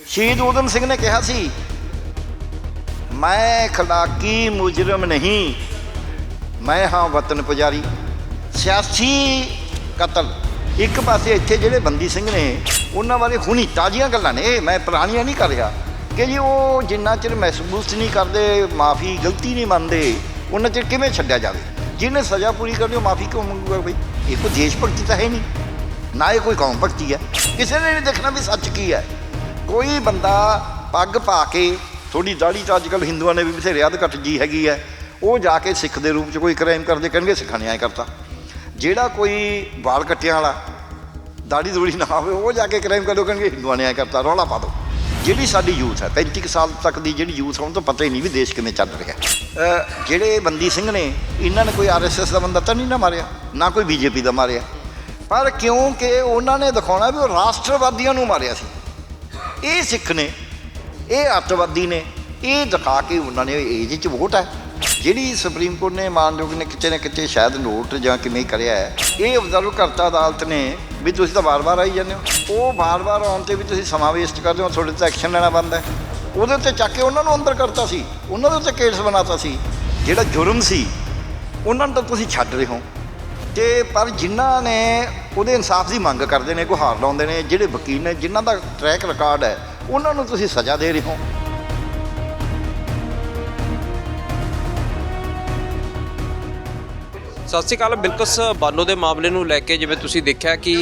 ਸ਼ਹੀਦ ਉਦਮ ਸਿੰਘ ਨੇ ਕਿਹਾ ਸੀ, ਮੈਂ ਖਲਾਕੀ ਮੁਜਰਮ ਨਹੀਂ, ਮੈਂ ਹਾਂ ਵਤਨ ਪੁਜਾਰੀ। ਸਿਆਸੀ ਕਤਲ, ਇੱਕ ਪਾਸੇ ਇੱਥੇ ਜਿਹੜੇ ਬੰਦੀ ਸਿੰਘ ਨੇ, ਉਹਨਾਂ ਬਾਰੇ ਹੁਣੀ ਤਾਜ਼ੀਆਂ ਗੱਲਾਂ ਨੇ, ਇਹ ਮੈਂ ਪੁਰਾਣੀਆਂ ਨਹੀਂ ਕਰ ਰਿਹਾ। ਕਿ ਜੀ ਉਹ ਜਿੰਨਾ ਚਿਰ ਮਹਿਸੂਸ ਨਹੀਂ ਕਰਦੇ, ਮਾਫੀ ਗਲਤੀ ਨਹੀਂ ਮੰਨਦੇ, ਉਹਨਾਂ ਚਿਰ ਕਿਵੇਂ ਛੱਡਿਆ ਜਾਵੇ? ਜਿਹਨੇ ਸਜ਼ਾ ਪੂਰੀ ਕਰਨੀ, ਉਹ ਮਾਫੀ ਕਿਉਂ ਮੰਗੂਗਾ ਬਈ? ਇਹ ਕੋਈ ਦੇਸ਼ ਭਗਤੀ ਤਾਂ ਹੈ ਨਹੀਂ। ਨਾ ਇਹ ਕੋਈ ਕੌਮ ਭਗਤੀ ਹੈ। ਕਿਸੇ ਨੇ ਨਹੀਂ ਦੇਖਣਾ ਵੀ ਸੱਚ ਕੀ ਹੈ। ਕੋਈ ਬੰਦਾ ਪੱਗ ਪਾ ਕੇ ਥੋੜੀ ਦਾੜੀ ਤਾਂ ਅੱਜਕੱਲ ਹਿੰਦੂਆਂ ਨੇ ਵੀ ਬਥੇਰੇ ਅੱਧ ਘੱਟ ਜੀ ਹੈਗੀ ਹੈ। ਉਹ ਜਾ ਕੇ ਸਿੱਖ ਦੇ ਰੂਪ 'ਚ ਕੋਈ ਕ੍ਰਾਈਮ ਕਰਦੇ ਕਹਿਣਗੇ, ਸਿੱਖਾਂ ਨੇ ਐਂ ਕਰਤਾ। ਜਿਹੜਾ ਕੋਈ ਵਾਲ ਕੱਟਿਆਂ ਵਾਲਾ ਦਾੜੀ ਦੂੜੀ ਨਾ ਹੋਵੇ, ਉਹ ਜਾ ਕੇ ਕ੍ਰਾਈਮ ਕਰੋ ਕਹਿਣਗੇ, ਹਿੰਦੂਆਂ ਨੇ ਐਂ ਕਰਤਾ, ਰੌਲਾ ਪਾ ਦਿਓ ਜਿਹੜੀ ਸਾਡੀ ਯੂਥ ਹੈ 35 ਕੁ ਸਾਲ ਤੱਕ ਦੀ ਜਿਹੜੀ ਯੂਥ ਹੈ ਉਹਨੂੰ ਤਾਂ ਪਤਾ ਹੀ ਨਹੀਂ ਵੀ ਦੇਸ਼ ਕਿਵੇਂ ਚੱਲ ਰਿਹਾ ਜਿਹੜੇ ਬੰਦੀ ਸਿੰਘ ਨੇ, ਇਹਨਾਂ ਨੇ ਕੋਈ ਆਰਐਸਐਸ ਦਾ ਬੰਦਾ ਤਾਂ ਨਹੀਂ ਨਾ ਮਾਰਿਆ, ਨਾ ਕੋਈ ਬੀਜੇਪੀ ਦਾ ਮਾਰਿਆ। ਪਰ ਕਿਉਂਕਿ ਉਹਨਾਂ ਨੇ ਦਿਖਾਉਣਾ ਵੀ ਉਹ ਰਾਸ਼ਟਰਵਾਦੀਆਂ ਨੂੰ ਮਾਰਿਆ ਸੀ। ਇਹ ਸਿੱਖ ਨੇ, ਇਹ ਅੱਤਵਾਦੀ ਨੇ, ਇਹ ਦਿਖਾ ਕੇ ਉਹਨਾਂ ਨੇ ਇਹਦੇ ਚ ਵੋਟ ਹੈ ਜਿਹੜੀ ਸੁਪਰੀਮ ਕੋਰਟ ਨੇ ਮਾਨਯੋਗ ਨੇ ਕਿਤੇ ਨਾ ਕਿਤੇ ਸ਼ਾਇਦ ਨੋਟ ਜਾਂ ਕਿਵੇਂ ਕਰਿਆ ਹੈ। ਇਹ ਅਬਜ਼ਰਵ ਕਰਤਾ ਅਦਾਲਤ ਨੇ ਵੀ ਤੁਸੀਂ ਤਾਂ ਵਾਰ-ਵਾਰ ਆਈ ਜਾਂਦੇ ਹੋ। ਉਹ ਵਾਰ-ਵਾਰ ਆਉਣ ਤੇ ਵੀ ਤੁਸੀਂ ਸਮਾਂ ਵੇਸਟ ਕਰਦੇ ਹੋ, ਤੁਹਾਡੇ ਤੇ ਐਕਸ਼ਨ ਲੈਣਾ ਬੰਦਾ ਹੈ। ਉਹਦੇ ਉੱਤੇ ਚੱਕ ਕੇ ਉਹਨਾਂ ਨੂੰ ਅੰਦਰ ਕਰਤਾ ਸੀ, ਉਹਨਾਂ ਦੇ ਉੱਤੇ ਕੇਸ ਬਣਾਤਾ ਸੀ। ਜਿਹੜਾ ਜੁਰਮ ਸੀ, ਉਹਨਾਂ ਨੂੰ ਤਾਂ ਤੁਸੀਂ ਛੱਡ ਰਹੇ ਹੋ। ਤੇ ਪਰ ਜਿਨ੍ਹਾਂ ਨੇ ਉਹਦੇ ਇਨਸਾਫ ਦੀ ਮੰਗ ਕਰਦੇ ਨੇ ਗੁਹਾਰ ਲਾਉਂਦੇ ਨੇ, ਜਿਹੜੇ ਵਕੀਲ ਨੇ, ਜਿਨ੍ਹਾਂ ਦਾ ਟਰੈਕ ਰਿਕਾਰਡ ਹੈ, ਉਹਨਾਂ ਨੂੰ ਤੁਸੀਂ ਸਜ਼ਾ ਦੇ ਰਹੇ ਹੋ। ਸਤਿ ਸ਼੍ਰੀ ਅਕਾਲ। ਬਿਲਕੁਸ ਬਾਨੋ ਦੇ ਮਾਮਲੇ ਨੂੰ ਲੈ ਕੇ ਜਿਵੇਂ ਤੁਸੀਂ ਦੇਖਿਆ ਕਿ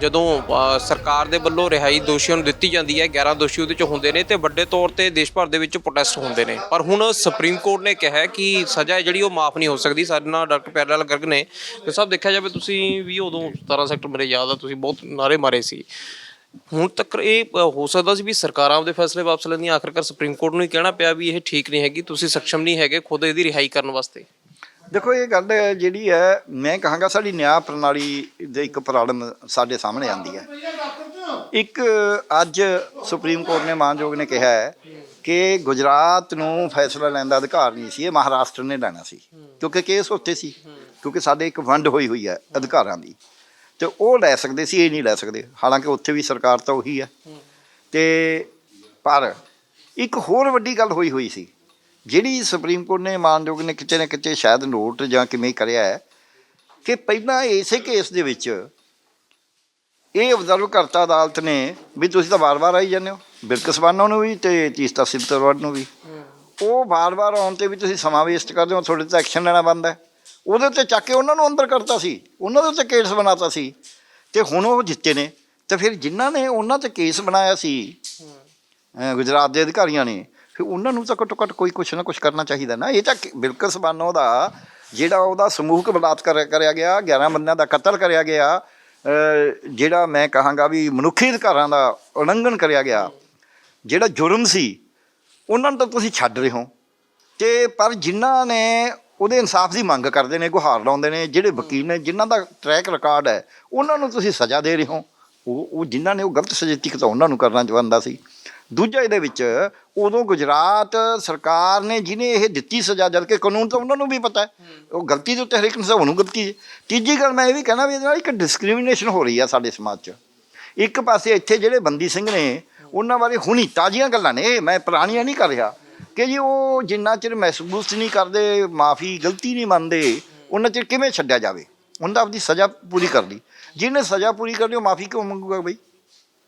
ਜਦੋਂ ਸਰਕਾਰ ਦੇ ਵੱਲੋਂ ਰਿਹਾਈ ਦੋਸ਼ੀਆਂ ਨੂੰ ਦਿੱਤੀ ਜਾਂਦੀ ਹੈ 11 ਦੋਸ਼ੀ ਉਹਦੇ ਚ ਹੁੰਦੇ ਨੇ ਤੇ ਵੱਡੇ ਤੌਰ ਤੇ ਦੇਸ਼ ਭਰ ਦੇ ਵਿੱਚ ਪ੍ਰੋਟੈਸਟ ਹੁੰਦੇ ਨੇ। ਪਰ ਹੁਣ ਸੁਪਰੀਮ ਕੋਰਟ ਨੇ ਕਿਹਾ ਕਿ ਸਜ਼ਾ ਜਿਹੜੀ ਉਹ ਮਾਫ ਨਹੀਂ ਹੋ ਸਕਦੀ। ਸਾਡੇ ਨਾਲ ਡਾਕਟਰ ਪਿਆਰਾ ਲਾਲ ਗਰਗ ਨੇ। ਤੇ ਸਭ ਦੇਖਿਆ ਜਾਵੇ ਤੁਸੀਂ ਵੀ ਉਦੋਂ 17 ਸੈਕਟਰ ਮੇਰੇ ਯਾਦ ਆ, ਤੁਸੀਂ ਬਹੁਤ ਨਾਰੇ ਮਾਰੇ ਸੀ। ਹੁਣ ਤੱਕ ਇਹ ਹੋ ਸਕਦਾ ਸੀ ਵੀ ਸਰਕਾਰਾਂ ਆਪਦੇ ਫੈਸਲੇ ਵਾਪਸ ਲੈਂਦੀਆਂ ਆਖਰਕਾਰ ਸੁਪਰੀਮ ਕੋਰਟ ਨੂੰ ਹੀ ਕਹਿਣਾ ਪਿਆ ਵੀ ਇਹ ਠੀਕ ਨਹੀਂ ਹੈਗੀ, ਤੁਸੀਂ ਸક્ષਮ ਨਹੀਂ ਹੈਗੇ ਖੁਦ ਇਹਦੀ ਰਿਹਾਈ ਕਰਨ ਵਾਸਤੇ। ਦੇਖੋ, ਇਹ ਗੱਲ ਜਿਹੜੀ ਹੈ, ਮੈਂ ਕਹਾਂਗਾ ਸਾਡੀ ਨਿਆਂ ਪ੍ਰਣਾਲੀ ਦੇ ਇੱਕ ਪ੍ਰੋਬਲਮ ਸਾਡੇ ਸਾਹਮਣੇ ਆਂਦੀ ਹੈ। ਇੱਕ ਅੱਜ ਸੁਪਰੀਮ ਕੋਰਟ ਨੇ ਮਾਨਯੋਗ ਨੇ ਕਿਹਾ ਹੈ ਕਿ ਗੁਜਰਾਤ ਨੂੰ ਫੈਸਲਾ ਲੈਣ ਦਾ ਅਧਿਕਾਰ ਨਹੀਂ ਸੀ, ਇਹ ਮਹਾਰਾਸ਼ਟਰ ਨੇ ਲੈਣਾ ਸੀ। ਕਿਉਂਕਿ ਕੇਸ ਉੱਥੇ ਸੀ, ਕਿਉਂਕਿ ਸਾਡੇ ਇੱਕ ਵੰਡ ਹੋਈ ਹੋਈ ਹੈ ਅਧਿਕਾਰਾਂ ਦੀ। ਤੇ ਉਹ ਲੈ ਸਕਦੇ ਸੀ, ਇਹ ਨਹੀਂ ਲੈ ਸਕਦੇ। ਹਾਲਾਂਕਿ ਉੱਥੇ ਵੀ ਸਰਕਾਰ ਤਾਂ ਉਹੀ ਹੈ। ਤੇ ਪਰ ਇੱਕ ਹੋਰ ਵੱਡੀ ਗੱਲ ਹੋਈ ਹੋਈ ਸੀ ਜਿਹੜੀ ਸੁਪਰੀਮ ਕੋਰਟ ਨੇ ਮਾਨਯੋਗ ਨੇ ਕਿਤੇ ਨਾ ਕਿਤੇ ਸ਼ਾਇਦ ਨੋਟ ਜਾਂ ਕਿਵੇਂ ਕਰਿਆ ਹੈ ਕਿ ਪਹਿਲਾਂ ਇਸੇ ਕੇਸ ਦੇ ਵਿੱਚ ਇਹ ਅਬਜ਼ਰਵ ਕਰਤਾ ਅਦਾਲਤ ਨੇ ਵੀ ਤੁਸੀਂ ਤਾਂ ਵਾਰ-ਵਾਰ ਆਈ ਜਾਂਦੇ ਹੋ ਬਿਲਕਸਬਾਨਾ ਨੂੰ ਵੀ ਤੇ ਤੀਸਤਾ ਸਿਲਤਰਵੜ ਨੂੰ ਵੀ। ਉਹ ਵਾਰ-ਵਾਰ ਆਉਣ ਤੇ ਵੀ ਤੁਸੀਂ ਸਮਾਂ ਵੇਸਟ ਕਰਦੇ ਹੋ, ਤੁਹਾਡੇ ਤੇ ਐਕਸ਼ਨ ਲੈਣਾ ਬੰਦਾ ਹੈ। ਉਹਦੇ ਉੱਤੇ ਚੱਕ ਕੇ ਉਹਨਾਂ ਨੂੰ ਅੰਦਰ ਕਰਤਾ ਸੀ, ਉਹਨਾਂ ਦੇ ਉੱਤੇ ਕੇਸ ਬਣਾਤਾ ਸੀ। ਤੇ ਹੁਣ ਉਹ ਜਿੱਤੇ ਨੇ, ਤੇ ਫਿਰ ਜਿਨ੍ਹਾਂ ਨੇ ਉਹਨਾਂ ਤੇ ਕੇਸ ਬਣਾਇਆ ਸੀ ਗੁਜਰਾਤ ਦੇ ਅਧਿਕਾਰੀਆਂ ਨੇ ਫਿਰ ਉਹਨਾਂ ਨੂੰ ਤਾਂ ਘੱਟੋ ਘੱਟ ਕੋਈ ਕੁਛ ਨਾ ਕੁਛ ਕਰਨਾ ਚਾਹੀਦਾ ਨਾ। ਇਹ ਤਾਂ ਕਿ- ਬਿਲਕੁਲ ਸਬਾਨੋ ਦਾ ਜਿਹੜਾ ਉਹਦਾ ਸਮੂਹਕ ਬਲਾਤਕਾਰ ਕਰਿਆ ਗਿਆ 11 ਬੰਦਿਆਂ ਦਾ ਕਤਲ ਕਰਿਆ ਗਿਆ ਜਿਹੜਾ ਮੈਂ ਕਹਾਂਗਾ ਵੀ ਮਨੁੱਖੀ ਅਧਿਕਾਰਾਂ ਦਾ ਉਲੰਘਣ ਕਰਿਆ ਗਿਆ, ਜਿਹੜਾ ਜੁਰਮ ਸੀ, ਉਹਨਾਂ ਨੂੰ ਤਾਂ ਤੁਸੀਂ ਛੱਡ ਰਹੇ ਹੋ। ਤੇ ਪਰ ਜਿਨ੍ਹਾਂ ਨੇ ਉਹਦੇ ਇਨਸਾਫ ਦੀ ਮੰਗ ਕਰਦੇ ਨੇ, ਗੁਹਾਰ ਲਾਉਂਦੇ ਨੇ, ਜਿਹੜੇ ਵਕੀਲ ਨੇ, ਜਿਨ੍ਹਾਂ ਦਾ ਟਰੈਕ ਰਿਕਾਰਡ ਹੈ, ਉਹਨਾਂ ਨੂੰ ਤੁਸੀਂ ਸਜ਼ਾ ਦੇ ਰਹੇ ਹੋ। ਉਹ ਉਹ ਜਿਨ੍ਹਾਂ ਨੇ ਉਹ ਗਲਤ ਸਜ਼ਾ ਤਾਂ ਉਹਨਾਂ ਨੂੰ ਕਰਨਾ ਚਾਹੁੰਦਾ ਸੀ। ਦੂਜਾ ਇਹਦੇ ਵਿੱਚ ਉਦੋਂ ਗੁਜਰਾਤ ਸਰਕਾਰ ਨੇ ਜਿਹਨੇ ਇਹ ਦਿੱਤੀ ਸਜ਼ਾ, ਜਦ ਕਿ ਕਾਨੂੰਨ ਤਾਂ ਉਹਨਾਂ ਨੂੰ ਵੀ ਪਤਾ ਹੈ, ਉਹ ਗਲਤੀ ਦੇ ਉੱਤੇ ਹਰੇਕ ਇਨਸਾਨ ਨੂੰ ਗਲਤੀ ਤੀਜੀ ਗੱਲ ਮੈਂ ਇਹ ਵੀ ਕਹਿਣਾ ਵੀ ਇਹਦੇ ਨਾਲ ਇੱਕ ਡਿਸਕ੍ਰਿਮੀਨੇਸ਼ਨ ਹੋ ਰਹੀ ਆ ਸਾਡੇ ਸਮਾਜ 'ਚ। ਇੱਕ ਪਾਸੇ ਇੱਥੇ ਜਿਹੜੇ ਬੰਦੀ ਸਿੰਘ ਨੇ, ਉਹਨਾਂ ਬਾਰੇ ਹੁਣੀ ਤਾਜ਼ੀਆਂ ਗੱਲਾਂ ਨੇ, ਇਹ ਮੈਂ ਪੁਰਾਣੀਆਂ ਨਹੀਂ ਕਰ ਰਿਹਾ ਕਿ ਜੀ ਉਹ ਜਿੰਨਾ ਚਿਰ ਮਹਿਸੂਸ ਨਹੀਂ ਕਰਦੇ, ਮਾਫੀ, ਗਲਤੀ ਨਹੀਂ ਮੰਨਦੇ, ਉਹਨਾਂ ਚਿਰ ਕਿਵੇਂ ਛੱਡਿਆ ਜਾਵੇ? ਉਹਨਾਂ ਦਾ ਆਪਦੀ ਸਜ਼ਾ ਪੂਰੀ ਕਰ ਲਈ। ਜਿਹਨੇ ਸਜ਼ਾ ਪੂਰੀ ਕਰਨੀ ਉਹ ਮਾਫੀ ਕਿਉਂ ਮੰਗੂਗਾ ਬਈ?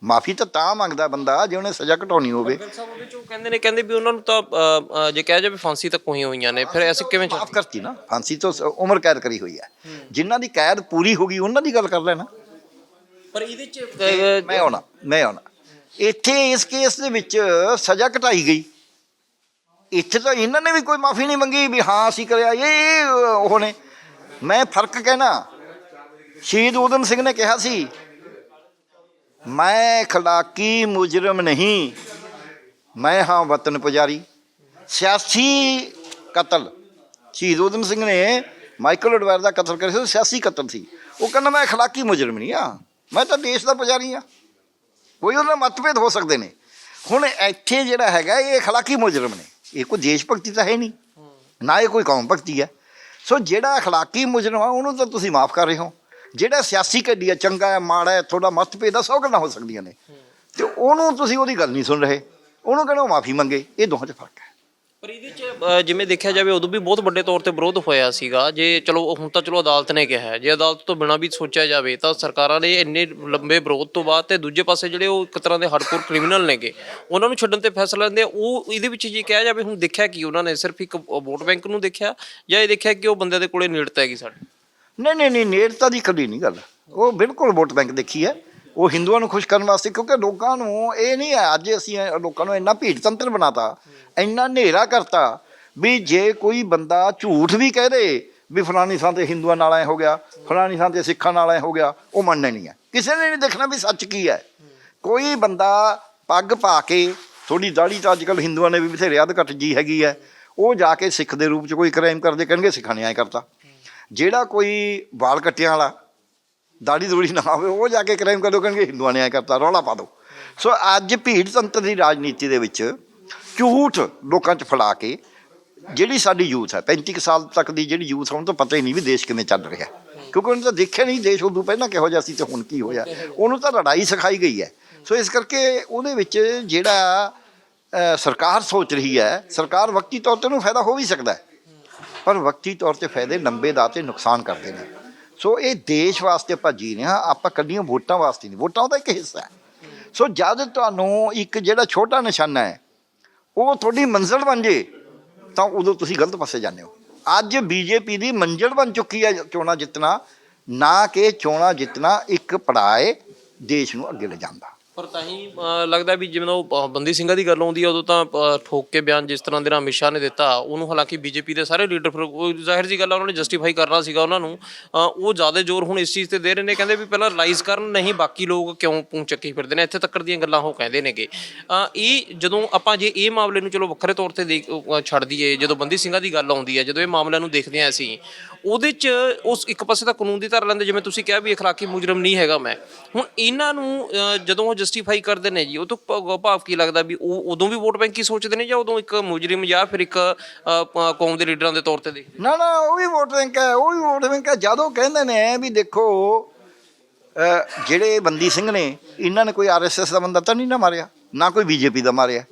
ਮਾਫੀ ਤਾਂ ਤਾਂ ਮੰਗਦਾ ਬੰਦਾ ਜੇ ਉਹਨੇ ਸਜ਼ਾ ਘਟਾਉਣੀ ਹੋਵੇ। ਸਾਹਿਬ ਉਹਦੇ ਚ ਉਹ ਕਹਿੰਦੇ ਨੇ ਕਹਿੰਦੇ ਵੀ ਉਹਨਾਂ ਨੂੰ ਤਾਂ ਜੇ ਕਹਿ ਜਾਵੇ ਫਾਂਸੀ ਤੱਕ ਹੋਈਆਂ ਹੋਈਆਂ ਨੇ ਫਿਰ ਐਸੇ ਕਿਵੇਂ ਮਾਫ ਕਰਤੀ ਨਾ ਫਾਂਸੀ ਤੋਂ ਉਮਰ ਕੈਦ ਕਰੀ ਹੋਈ ਹੈ। ਜਿਨ੍ਹਾਂ ਦੀ ਕੈਦ ਪੂਰੀ ਹੋ ਗਈ ਉਹਨਾਂ ਦੀ ਗੱਲ ਕਰ ਲੈਣਾ। ਪਰ ਇਹਦੇ ਚ ਮੈਂ ਆਉਣਾ ਮੈਂ ਆਉਣਾ। ਇੱਥੇ ਇਸ ਕੇਸ ਦੇ ਵਿੱਚ ਸਜ਼ਾ ਘਟਾਈ ਗਈ। ਇੱਥੇ ਤਾਂ ਇਹਨਾਂ ਨੇ ਵੀ ਕੋਈ ਮਾਫੀ ਨਹੀਂ ਮੰਗੀ ਵੀ ਹਾਂ ਅਸੀਂ ਕਰਿਆ ਇਹ ਇਹ ਉਹ ਨੇ। ਮੈਂ ਫ਼ਰਕ ਕਹਿਣਾ ਸ਼ਹੀਦ ਊਧਮ ਸਿੰਘ ਨੇ ਕਿਹਾ ਸੀ, ਮੈਂ ਖਲਾਕੀ ਮੁਜਰਮ ਨਹੀਂ, ਮੈਂ ਹਾਂ ਵਤਨ ਪੁਜਾਰੀ। ਸਿਆਸੀ ਕਤਲ, ਸ਼ਹੀਦ ਊਧਮ ਸਿੰਘ ਨੇ ਮਾਈਕਲ ਐਡਵਾਇਰ ਦਾ ਕਤਲ ਕਰਿਆ ਸੀ, ਉਹ ਸਿਆਸੀ ਕਤਲ ਸੀ। ਉਹ ਕਹਿੰਦਾ, ਮੈਂ ਅਖਲਾਕੀ ਮੁਜਰਮ ਨਹੀਂ ਆ ਮੈਂ ਤਾਂ ਦੇਸ਼ ਦਾ ਪੁਜਾਰੀ ਆ ਕੋਈ ਉਹਨਾਂ ਮਤਭੇਦ ਹੋ ਸਕਦੇ ਨੇ। ਹੁਣ ਇੱਥੇ ਜਿਹੜਾ ਹੈਗਾ, ਇਹ ਅਖਲਾਕੀ ਮੁਜਰਮ ਨੇ। ਇਹ ਕੋਈ ਦੇਸ਼ ਭਗਤੀ ਤਾਂ ਹੈ ਨਹੀਂ, ਨਾ ਇਹ ਕੋਈ ਕੌਮ ਭਗਤੀ ਹੈ। ਸੋ ਜਿਹੜਾ ਅਖਲਾਕੀ ਮੁਜਰਮ ਆ, ਉਹਨੂੰ ਤਾਂ ਤੁਸੀਂ ਮਾਫ ਕਰ ਰਹੇ ਹੋ। ਜਿਹੜਾ ਸਿਆਸੀ ਕੱਢੀ ਹੈ ਚੰਗਾ ਹੈ, ਮਾੜਾ ਹੈ ਥੋੜਾ ਮਤਭੇਦ ਆ, ਸੌ ਗੱਲਾਂ ਹੋ ਸਕਦੀਆਂ ਨੇ। ਤੇ ਉਹਨੂੰ ਤੁਸੀਂ ਉਹਦੀ ਗੱਲ ਨਹੀਂ ਸੁਣ ਰਹੇ। ਉਹਨੂੰ ਕਹਿੰਦੇ ਮਾਫੀ ਮੰਗੇ, ਇਹ ਦੋਹਾਂ 'ਚ ਫ਼ਰਕ ਹੈ। ਪਰ ਇਹਦੇ ਚ ਜਿਵੇਂ ਦੇਖਿਆ ਜਾਵੇ, ਉਦੋਂ ਵੀ ਬਹੁਤ ਵੱਡੇ ਤੌਰ ਤੇ ਵਿਰੋਧ ਹੋਇਆ ਸੀਗਾ। ਜੇ ਚਲੋ ਹੁਣ ਤਾਂ ਚਲੋ ਅਦਾਲਤ ਨੇ ਕਿਹਾ ਜੇ ਅਦਾਲਤ ਤੋਂ ਬਿਨਾਂ ਵੀ ਸੋਚਿਆ ਜਾਵੇ, ਤਾਂ ਸਰਕਾਰਾਂ ਨੇ ਇੰਨੇ ਲੰਬੇ ਵਿਰੋਧ ਤੋਂ ਬਾਅਦ ਤੇ ਦੂਜੇ ਪਾਸੇ ਜਿਹੜੇ ਉਹ ਇੱਕ ਤਰ੍ਹਾਂ ਦੇ ਹardcore ਕ੍ਰਿਮੀਨਲ ਨੇਗੇ, ਉਹਨਾਂ ਨੂੰ ਛੱਡਣ ਤੇ ਫੈਸਲਾ ਲੈਂਦੇ ਆ। ਉਹ, ਇਹਦੇ ਵਿੱਚ ਜੇ ਕਿਹਾ ਜਾਵੇ, ਹੁਣ ਦੇਖਿਆ ਕਿ ਉਹਨਾਂ ਨੇ, ਸਿਰਫ ਇੱਕ ਵੋਟ ਬੈਂਕ ਨੂੰ ਦੇਖਿਆ ਜਾਂ ਇਹ ਦੇਖਿਆ ਕਿ ਉਹ ਬੰਦੇ ਦੇ ਕੋਲੇ ਨੇੜਤਾ ਹੈਗੀ ਸਾਡੇ? ਨਹੀਂ ਨਹੀਂ ਨਹੀਂ ਨੇੜਤਾ ਦੀ ਕਦੀ ਨਹੀਂ ਗੱਲ। ਉਹ ਬਿਲਕੁਲ ਵੋਟ ਬੈਂਕ ਦੇਖੀ ਹੈ। ਉਹ ਹਿੰਦੂਆਂ ਨੂੰ ਖੁਸ਼ ਕਰਨ ਵਾਸਤੇ, ਕਿਉਂਕਿ ਲੋਕਾਂ ਨੂੰ ਇਹ ਨਹੀਂ ਹੈ, ਅੱਜ ਅਸੀਂ ਲੋਕਾਂ ਨੂੰ ਇੰਨਾ ਭੀੜ ਤੰਤਰ ਬਣਾਤਾ, ਇੰਨਾ ਹਨੇਰਾ ਕਰਤਾ ਵੀ ਜੇ ਕੋਈ ਬੰਦਾ ਝੂਠ ਵੀ ਕਹਿ ਦੇ ਵੀ ਫਲਾਣੀ ਥਾਂ ਤੇ ਹਿੰਦੂਆਂ ਨਾਲ ਐ ਹੋ ਗਿਆ, ਫਲਾਣੀ ਥਾਂ ਤੇ ਸਿੱਖਾਂ ਨਾਲ ਐ ਹੋ ਗਿਆ, ਉਹ ਮੰਨਣਾ ਨਹੀਂ ਹੈ। ਕਿਸੇ ਨੇ ਨਹੀਂ ਦੇਖਣਾ ਵੀ ਸੱਚ ਕੀ ਹੈ। ਕੋਈ ਬੰਦਾ ਪੱਗ ਪਾ ਕੇ ਥੋੜੀ ਦਾੜੀ ਤਾਂ ਅੱਜਕੱਲ ਹਿੰਦੂਆਂ ਨੇ ਵੀ ਬਥੇਰੇ ਅੱਧ ਘੱਟ ਜੀ ਹੈਗੀ ਹੈ। ਉਹ ਜਾ ਕੇ ਸਿੱਖ ਦੇ ਰੂਪ ਚ ਕੋਈ ਕ੍ਰਾਈਮ ਕਰਦੇ, ਕਹਿਣਗੇ ਸਿੱਖਾਂ ਨੇ ਐ ਕਰਤਾ। ਜਿਹੜਾ ਕੋਈ ਵਾਲ ਕੱਟਿਆਂ ਵਾਲਾ ਦਾੜੀ ਦੂੜੀ ਨਾ ਹੋਵੇ, ਉਹ ਜਾ ਕੇ ਕ੍ਰਾਈਮ ਕਰੋ ਕਹਿਣਗੇ ਹਿੰਦੂਆਂ ਨੇ ਐ ਕਰਤਾ, ਰੌਲਾ ਪਾ ਦਿਓ ਸੋ ਅੱਜ ਭੀੜ ਤੰਤਰ ਦੀ ਰਾਜਨੀਤੀ ਦੇ ਵਿੱਚ ਝੂਠ ਲੋਕਾਂ 'ਚ ਫੈਲਾ ਕੇ ਜਿਹੜੀ ਸਾਡੀ ਯੂਥ ਹੈ 35 ਕੁ ਸਾਲ ਤੱਕ ਦੀ ਜਿਹੜੀ ਯੂਥ ਹੁਣ ਤਾਂ ਪਤਾ ਹੀ ਨਹੀਂ ਵੀ ਦੇਸ਼ ਕਿਵੇਂ ਚੱਲ ਰਿਹਾ। ਕਿਉਂਕਿ ਉਹਨੇ ਤਾਂ ਦੇਖਿਆ ਨਹੀਂ ਦੇਸ਼ ਉਦੋਂ ਪਹਿਲਾਂ ਕਿਹੋ ਜਿਹਾ ਸੀ ਤੇ ਹੁਣ ਕੀ ਹੋਇਆ। ਉਹਨੂੰ ਤਾਂ ਲੜਾਈ ਸਿਖਾਈ ਗਈ ਹੈ। ਸੋ ਇਸ ਕਰਕੇ ਉਹਦੇ ਵਿੱਚ ਜਿਹੜਾ ਸਰਕਾਰ ਸੋਚ ਰਹੀ ਹੈ, ਸਰਕਾਰ ਵਕਤੀ ਤੌਰ ਤੇ ਉਹਨੂੰ ਫਾਇਦਾ ਹੋ ਵੀ ਸਕਦਾ ਹੈ। ਪਰ ਵਕਤੀ ਤੌਰ ਤੇ ਫਾਇਦੇ ਲੰਬੇ ਦਾ ਤੇ ਨੁਕਸਾਨ ਕਰਦੇ ਨੇ। ਸੋ ਇਹ ਦੇਸ਼ ਵਾਸਤੇ ਆਪਾਂ ਜੀ ਰਹੇ ਹਾਂ, ਆਪਾਂ ਕੱਢੀਆਂ ਵੋਟਾਂ ਵਾਸਤੇ ਨਹੀਂ, ਵੋਟਾਂ ਉਹਦਾ ਇੱਕ ਹਿੱਸਾ ਹੈ। ਸੋ ਜਦ ਤੁਹਾਨੂੰ ਇੱਕ ਜਿਹੜਾ ਛੋਟਾ ਨਿਸ਼ਾਨਾ ਹੈ, ਉਹ ਤੁਹਾਡੀ ਮੰਜ਼ਿਲ ਬਣ ਜੇ, ਤਾਂ ਉਦੋਂ ਤੁਸੀਂ ਗਲਤ ਪਾਸੇ ਜਾਂਦੇ ਹੋ। ਅੱਜ ਬੀਜੇਪੀ ਦੀ ਮੰਜ਼ਿਲ ਬਣ ਚੁੱਕੀ ਹੈ ਚੋਣਾਂ ਜਿੱਤਣਾ, ਨਾ ਕਿ ਚੋਣਾਂ ਜਿੱਤਣਾ ਇੱਕ ਪੜਾਏ ਦੇਸ਼ ਨੂੰ ਅੱਗੇ ਲਿਜਾਂਦਾ ਪਰ ਤਾਂ ਹੀ ਅ, ਲੱਗਦਾ ਵੀ ਜਿਵੇਂ ਉਹ ਅ, ਬੰਦੀ ਸਿੰਘਾਂ ਦੀ ਗੱਲ ਆਉਂਦੀ ਹੈ ਉਦੋਂ ਤਾਂ ਅ, ਠੋਕ ਕੇ ਬਿਆਨ ਜਿਸ ਤਰ੍ਹਾਂ ਦੇ ਨਾਲ ਅਮਿਤ ਸ਼ਾਹ ਨੇ ਦਿੱਤਾ ਉਹਨੂੰ ਹਾਲਾਂਕਿ ਬੀਜੇਪੀ ਦੇ ਸਾਰੇ ਲੀਡਰ ਫਿਰ ਉਹ ਜ਼ਾਹਿਰ ਜੀ ਗੱਲ ਆ ਉਹਨਾਂ ਨੇ ਜਸਟੀਫਾਈ ਕਰਨਾ ਸੀਗਾ ਉਹਨਾਂ ਨੂੰ ਅ, ਉਹ ਜ਼ਿਆਦਾ ਜ਼ੋਰ ਹੁਣ ਇਸ ਚੀਜ਼ ਤੇ ਦੇ ਰਹੇ ਨੇ ਕਹਿੰਦੇ ਵੀ ਪਹਿਲਾਂ ਰਿਲਾਈਜ਼ ਕਰਨ ਨਹੀਂ ਬਾਕੀ ਲੋਕ ਕਿਉਂ ਪੂੰ ਚੱਕੀ ਫਿਰਦੇ ਨੇ ਇੱਥੇ ਤੱਕ ਦੀਆਂ ਗੱਲਾਂ ਉਹ ਕਹਿੰਦੇ ਨੇਗੇ। ਅ, ਇਹ ਜਦੋਂ ਆਪਾਂ ਜੇ ਇਹ ਮਾਮਲੇ ਨੂੰ ਚਲੋ ਵੱਖਰੇ ਤੌਰ ਤੇ ਦੇਖ ਅ, ਛੱਡ ਦਈਏ ਜਦੋਂ ਬੰਦੀ ਸਿੰਘਾਂ ਦੀ ਗੱਲ ਆਉਂਦੀ ਹੈ ਜਦੋਂ ਇਹ ਮਾਮਲਿਆਂ ਨੂੰ ਦੇਖਦੇ ਹਾਂ ਅਸੀਂ ਉਹਦੇ 'ਚ ਉਸ ਇੱਕ ਪਾਸੇ ਤਾਂ ਕਾਨੂੰਨ ਦੀ ਧਾਰਾ ਲੈਂਦੇ ਜਿਵੇਂ ਤੁਸੀਂ ਕਿਹਾ ਵੀ ਅਖਲਾਕੀ ਮੁਜਰਮ ਨਹੀਂ ਹੈਗਾ ਮੈਂ। ਹੁਣ ਇਹਨਾਂ ਨੂੰ ਅ, ਜਦੋਂ ਉਹ ਜਸਟੀਫਾਈ ਕਰਦੇ ਨੇ ਜੀ। ਉਹ ਤੋਂ ਭਾਵ ਕੀ ਲੱਗਦਾ ਵੀ ਉਹ ਉਦੋਂ ਵੀ ਵੋਟ ਬੈਂਕ ਹੀ ਸੋਚਦੇ ਨੇ ਜਾਂ ਉਦੋਂ ਇੱਕ ਮੁਜਰਮ ਜਾਂ ਫਿਰ ਇੱਕ ਕੌਮ ਦੇ ਲੀਡਰਾਂ ਦੇ ਤੌਰ ਤੇ ਦੇਖਦੇ ਨਾ? ਨਾ ਉਹ ਵੀ ਵੋਟ ਬੈਂਕ ਹੈ, ਉਹ ਵੀ ਵੋਟ ਬੈਂਕ ਹੈ। ਜਦੋਂ ਕਹਿੰਦੇ ਨੇ ਵੀ ਦੇਖੋ ਜਿਹੜੇ ਬੰਦੀ ਸਿੰਘ ਨੇ, ਇਹਨਾਂ ਨੇ ਕੋਈ ਆਰਐਸਐਸ ਦਾ ਬੰਦਾ ਤਾਂ ਨਹੀਂ ਨਾ ਮਾਰਿਆ, ਨਾ ਕੋਈ ਬੀਜੇਪੀ ਦਾ ਮਾਰਿਆ।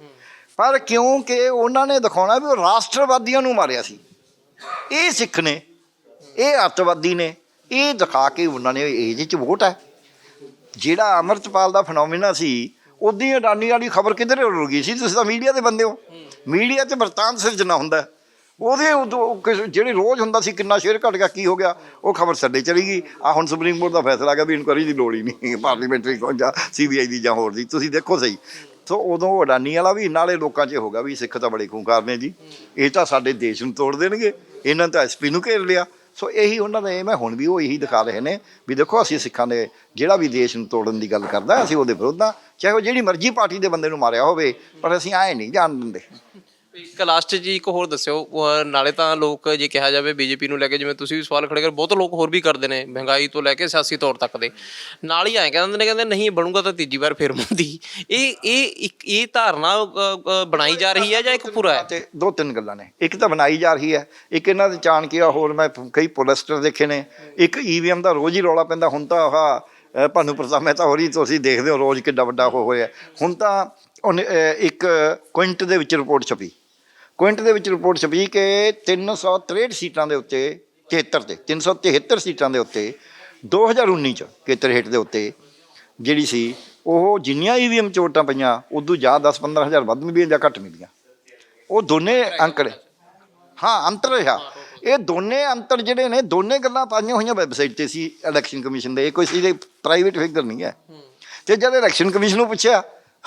ਪਰ ਕਿਉਂਕਿ ਉਹਨਾਂ ਨੇ ਦਿਖਾਉਣਾ ਵੀ ਉਹ ਰਾਸ਼ਟਰਵਾਦੀਆਂ ਨੂੰ ਮਾਰਿਆ ਸੀ। ਇਹ ਸਿੱਖ ਨੇ, ਇਹ ਅੱਤਵਾਦੀ ਨੇ, ਇਹ ਦਿਖਾ ਕੇ ਉਹਨਾਂ ਨੇ ਇਹ ਇਹਦੇ ਚ ਵੋਟ ਹੈ। ਜਿਹੜਾ ਅਮਰਤਪਾਲ ਦਾ ਫਨੋਮੀਨਾ ਸੀ ਉਦੀ ਅਡਾਨੀ ਵਾਲੀ ਖਬਰ ਕਿੱਧਰ ਉੜ ਗਈ ਸੀ? ਤੁਸੀਂ ਤਾਂ ਮੀਡੀਆ ਦੇ ਬੰਦੇ ਹੋ। ਮੀਡੀਆ ਤੇ ਵਰਤਾਂਤ ਸਿਰਜਣਾ ਹੁੰਦਾ। ਉਹਦੇ ਉਦੋਂ ਕਿਸ- ਜਿਹੜੇ ਰੋਜ਼ ਹੁੰਦਾ ਸੀ, ਕਿੰਨਾ ਸ਼ੇਅਰ ਘਟ ਗਿਆ, ਕੀ ਹੋ ਗਿਆ, ਉਹ ਖਬਰ ਛੱਡੇ ਚਲੀ ਗਈ। ਆ ਹੁਣ ਸੁਪਰੀਮ ਕੋਰਟ ਦਾ ਫੈਸਲਾ ਆ ਗਿਆ ਵੀ ਇਨਕੁਆਰੀ ਦੀ ਲੋੜ ਹੀ ਨਹੀਂ ਪਾਰਲੀਮੈਂਟਰੀ ਕੋ ਜਾਂ ਸੀਬੀਆਈ ਦੀ ਜਾਂ ਹੋਰ ਦੀ। ਤੁਸੀਂ ਦੇਖੋ ਸਹੀ। ਸੋ ਉਦੋਂ ਅਡਾਨੀ ਵਾਲਾ ਵੀ ਨਾਲੇ ਲੋਕਾਂ 'ਚ ਹੋ ਗਿਆ ਵੀ ਸਿੱਖ ਤਾਂ ਬੜੇ ਖੂੰਖਾਰ ਨੇ ਜੀ। ਇਹ ਤਾਂ ਸਾਡੇ ਦੇਸ਼ ਨੂੰ ਤੋੜ ਦੇਣਗੇ। ਇਹਨਾਂ ਨੇ ਤਾਂ ਐਸਪੀ ਨੂੰ ਘੇਰ ਲਿਆ। ਸੋ ਇਹੀ ਉਹਨਾਂ ਦਾ ਏਮ ਹੈ ਹੁਣ ਵੀ ਉਹ ਇਹੀ ਦਿਖਾ ਰਹੇ ਨੇ ਵੀ ਦੇਖੋ ਅਸੀਂ ਸਿੱਖਾਂ ਦੇ, ਜਿਹੜਾ ਵੀ ਦੇਸ਼ ਨੂੰ ਤੋੜਨ ਦੀ ਗੱਲ ਕਰਦਾ, ਅਸੀਂ ਉਹਦੇ ਵਿਰੁੱਧ ਹਾਂ ਚਾਹੇ ਉਹ ਜਿਹੜੀ ਮਰਜ਼ੀ ਪਾਰਟੀ ਦੇ ਬੰਦੇ ਨੂੰ ਮਾਰਿਆ ਹੋਵੇ, ਪਰ ਅਸੀਂ ਆਏ ਨਹੀਂ ਜਾਣ ਦਿੰਦੇ। ਇੱਕ ਲਾਸਟ ਜੀ ਇੱਕ ਹੋਰ ਦੱਸਿਓ ਅਹ ਨਾਲੇ ਤਾਂ ਲੋਕ ਜੇ ਕਿਹਾ ਜਾਵੇ ਬੀਜੇਪੀ ਨੂੰ ਲੈ ਕੇ ਜਿਵੇਂ ਤੁਸੀਂ ਵੀ ਸਵਾਲ ਖੜੇ ਕਰ ਬਹੁਤ ਲੋਕ ਹੋਰ ਵੀ ਕਰਦੇ ਨੇ ਮਹਿੰਗਾਈ ਤੋਂ ਲੈ ਕੇ ਸਿਆਸੀ ਤੌਰ ਤੱਕ ਦੇ। ਨਾਲ ਹੀ ਐਂ ਕਹਿੰਦੇ ਨੇ ਕਹਿੰਦੇ ਨਹੀਂ ਬਣੂਗਾ ਤਾਂ ਤੀਜੀ ਵਾਰ ਫਿਰ ਮੋਦੀ। ਇਹ ਇਹ ਇੱਕ ਇਹ ਧਾਰਨਾ ਅਹ, ਅਹ, ਬਣਾਈ ਜਾ ਰਹੀ ਹੈ ਜਾਂ ਇੱਕ ਪੂਰਾ ਹੈ? ਤੇ ਦੋ ਤਿੰਨ ਗੱਲਾਂ ਨੇ। ਇੱਕ ਤਾਂ ਬਣਾਈ ਜਾ ਰਹੀ ਹੈ ਇੱਕ ਇਹਨਾਂ ਦੇ ਚਾਣਕੀਆ ਹੋਰ ਮੈਂ ਕਈ ਪੋਲਸਟਰ ਦੇਖੇ ਨੇ। ਇੱਕ ਈਵੀਐਮ ਦਾ ਰੋਜ਼ ਹੀ ਰੌਲਾ ਪੈਂਦਾ ਹੁਣ ਤਾਂ ਆਹ ਅ, ਭਾਨੂ ਪ੍ਰਤਾਪ ਮਹਿਤਾ ਹੋਰੀ ਤੁਸੀਂ ਦੇਖਦੇ ਹੋ ਰੋਜ਼ ਕਿੱਡਾ ਵੱਡਾ ਉਹ ਹੋਇਆ। ਹੁਣ ਤਾਂ ਉਹਨੇ ਅ, ਇੱਕ ਕੁਇੰਟ ਦੇ ਵਿੱਚ ਰਿਪੋਰਟ ਛਪੀ। ਕੁਇੰਟ ਦੇ ਵਿੱਚ ਰਿਪੋਰਟ ਛਪੀ ਕਿ 363 ਸੀਟਾਂ ਦੇ ਉੱਤੇ 73 ਤੇ 373 ਸੀਟਾਂ ਦੇ ਉੱਤੇ 2019 ਚ ਕੇਤਰ ਹੇਠ ਦੇ ਉੱਤੇ ਜਿਹੜੀ ਸੀ, ਉਹ ਜਿੰਨੀਆਂ ਈਵੀਐਮ ਚ ਵੋਟਾਂ ਪਈਆਂ, ਉਦੋਂ ਜਾਂ 10 15000 ਵੱਧ ਮਿਲੀਆਂ ਜਾਂ ਘੱਟ ਮਿਲੀਆਂ। ਉਹ ਦੋਨੇ ਅੰਕੜੇ, ਹਾਂ, ਅੰਤਰ ਰਿਹਾ। ਇਹ ਦੋਨੇ ਅੰਤਰ ਜਿਹੜੇ ਨੇ, ਦੋਨੇ ਗੱਲਾਂ ਪਾਈਆਂ ਹੋਈਆਂ ਵੈਬਸਾਈਟ ਤੇ ਸੀ, ਇਲੈਕਸ਼ਨ ਕਮਿਸ਼ਨ ਦੇ। ਇਹ ਕੋਈ ਸੀ ਪ੍ਰਾਈਵੇਟ ਫਿਗਰ ਨਹੀਂ ਹੈ। ਤੇ ਜਦ ਇਲੈਕਸ਼ਨ ਕਮਿਸ਼ਨ ਨੂੰ ਪੁੱਛਿਆ,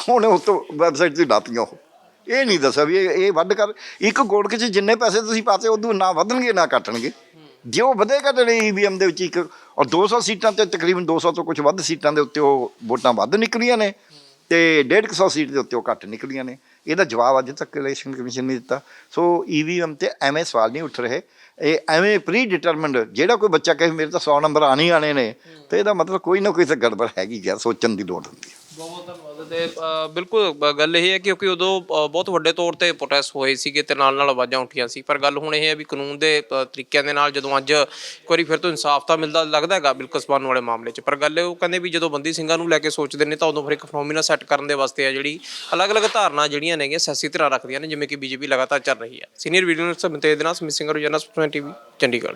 ਉਹਨੇ ਉਹ ਤੋਂ ਵੈਬਸਾਈਟ ਤੇ ਲਾਤੀਆਂ ਉਹ। ਇਹ ਨਹੀਂ ਦੱਸਿਆ ਵੀ ਇਹ ਇਹ ਵੱਧ ਕਰ ਇੱਕ ਗੋੜਕ 'ਚ ਜਿੰਨੇ ਪੈਸੇ ਤੁਸੀਂ ਪਾਤੇ, ਉਦੋਂ ਨਾ ਵਧਣਗੇ, ਨਾ ਘਟਣਗੇ। ਜੇ ਉਹ ਵਧੇ ਘਟਣੇ ਈਵੀਐਮ ਦੇ ਵਿੱਚ ਇੱਕ, ਔਰ 200 ਸੀਟਾਂ ਤੇ ਤਕਰੀਬਨ 200 ਤੋਂ ਕੁਝ ਵੱਧ ਸੀਟਾਂ ਦੇ ਉੱਤੇ ਉਹ ਵੋਟਾਂ ਵੱਧ ਨਿਕਲੀਆਂ ਨੇ, ਤੇ 150 ਸੀਟ ਦੇ ਉੱਤੇ ਉਹ ਘੱਟ ਨਿਕਲੀਆਂ ਨੇ। ਇਹਦਾ ਜਵਾਬ ਅੱਜ ਤੱਕ ਇਲੈਕਸ਼ਨ ਕਮਿਸ਼ਨ ਨੇ ਦਿੱਤਾ। ਸੋ ਈਵੀਐਮ ਤੇ ਐਵੇਂ ਸਵਾਲ ਨਹੀਂ ਉੱਠ ਰਹੇ। ਇਹ ਐਵੇਂ ਪ੍ਰੀ ਡਿਟਰਮਿੰਡ ਜਿਹੜਾ ਕੋਈ ਬੱਚਾ ਕਹੇ, ਮੇਰੇ ਤਾਂ 100 ਨੰਬਰ ਆਣੇ ਹੀ ਆਣੇ ਨੇ, ਤੇ ਇਹਦਾ ਮਤਲਬ ਕੋਈ ਨਾ ਕੋਈ ਤਾਂ ਗੜਬੜ ਹੈਗੀ ਯਾਰ ਸੋਚਣ ਦੀ ਲੋੜ ਹੁੰਦੀ ਹੈ ਬਹੁਤ ਬਹੁਤ ਧੰਨਵਾਦ। ਤੇ ਅ, ਬਿਲਕੁਲ ਬ- ਗੱਲ ਇਹ ਹੈ ਕਿ ਕਿਉਂਕਿ ਉਦੋਂ ਅ, ਬਹੁਤ ਵੱਡੇ ਤੌਰ ਤੇ ਪ੍ਰੋਟੈਸਟ ਹੋਏ ਸੀਗੇ ਤੇ ਨਾਲ ਨਾਲ ਆਵਾਜ਼ਾਂ ਉੱਠੀਆਂ ਸੀ। ਪਰ ਗੱਲ ਹੁਣ ਇਹ ਹੈ ਵੀ ਕਾਨੂੰਨ ਦੇ ਅ, ਤਰੀਕਿਆਂ ਦੇ ਨਾਲ ਜਦੋਂ ਅੱਜ ਇੱਕ ਵਾਰੀ ਫਿਰ ਤੋਂ ਇਨਸਾਫ ਤਾਂ ਮਿਲਦਾ ਲੱਗਦਾ ਹੈਗਾ ਬਿਲਕੁਲ ਸਬਾਨ ਵਾਲੇ ਮਾਮਲੇ 'ਚ। ਪਰ ਗੱਲ ਇਹ ਉਹ ਕਹਿੰਦੇ ਵੀ ਜਦੋਂ ਬੰਦੀ ਸਿੰਘਾਂ ਨੂੰ ਲੈ ਕੇ ਸੋਚਦੇ ਨੇ ਤਾਂ ਉਦੋਂ ਫਿਰ ਇੱਕ ਫਨੋਮੀਨਾ ਸੈੱਟ ਕਰਨ ਦੇ ਵਾਸਤੇ ਆ ਜਿਹੜੀ ਅਲੱਗ-ਅਲੱਗ ਧਾਰਨਾ ਜਿਹੜੀਆਂ ਨੇਗੀਆਂ ਸਿਆਸੀ ਧਿਰਾਂ ਰੱਖਦੀਆਂ ਨੇ ਜਿਵੇਂ ਕਿ ਬੀਜੇਪੀ ਲਗਾਤਾਰ ਚੱਲ ਰਹੀ ਹੈ। ਸੀਨੀਅਰ ਵੀਡੀਓ ਨੂੰ ਸਮਤੇ ਦੇ ਨਾਲ ਸਮਿਸਿੰਗ ਰੋਜ਼ਾਨਾ ਸਪੋਕਸਮੈਨ ਟੀਵੀ ਚੰਡੀਗੜ੍ਹ।